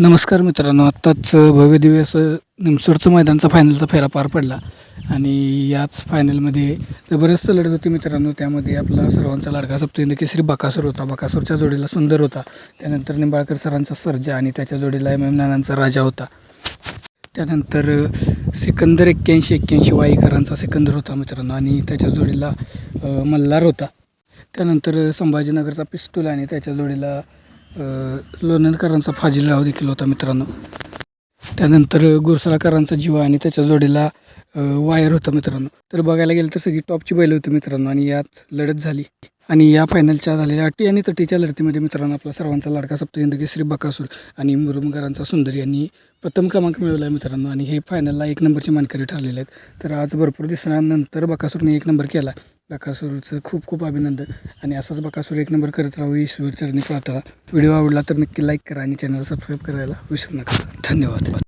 नमस्कार मित्रांनो आत्ताच भव्य दिवस निमसोडचं मैदानचा फायनलचा फेरा पार पडला. आणि याच फायनलमध्ये जबरदस्त लढत होती मित्रांनो त्यामध्ये आपला सर्वांचा लाडका सप्तहिंद केसरी बकासूर होता. बकासूरच्या जोडीला सुंदर होता. त्यानंतर निंबाळकर सरांचा सर्जा आणि त्याच्या जोडीला एम एम नानांचा राजा होता. त्यानंतर सिकंदर एक्क्याऐंशी एक्क्याऐंशी वाईकरांचा सिकंदर होता मित्रांनो आणि त्याच्या जोडीला मल्हार होता. त्यानंतर संभाजीनगरचा पिस्तूल आणि त्याच्या जोडीला लोणंदकरांचा फाजीलराव देखील होता मित्रांनो. त्यानंतर गुरसळाकरांचा जीवा आणि त्याच्या जोडीला वायर होता मित्रांनो. तर बघायला गेलं तर सगळी टॉपची बैल होती मित्रांनो आणि यात लढत झाली. आणि या फायनलच्या झालेल्या अटी आणि तटीच्या लढतीमध्ये मित्रांनो आपला सर्वांचा लाडका सप्तहिंद श्री बकासूर आणि मुरुमकरांचा सुंदर यांनी प्रथम क्रमांक मिळवला आहे मित्रांनो. आणि हे फायनलला एक नंबरचे मानकरी ठरलेले आहेत. तर आज भरपूर दिवसानंतर बकासूरने एक नंबर केला. बकासूरचं खूप खूप अभिनंदन. आणि असाच बकासूर एक नंबर करत राहू ईश्वर चरणी प्रार्थना. व्हिडिओ आवडला तर नक्की लाईक करा आणि चॅनल सबस्क्राईब करायला विसरू नका. धन्यवाद.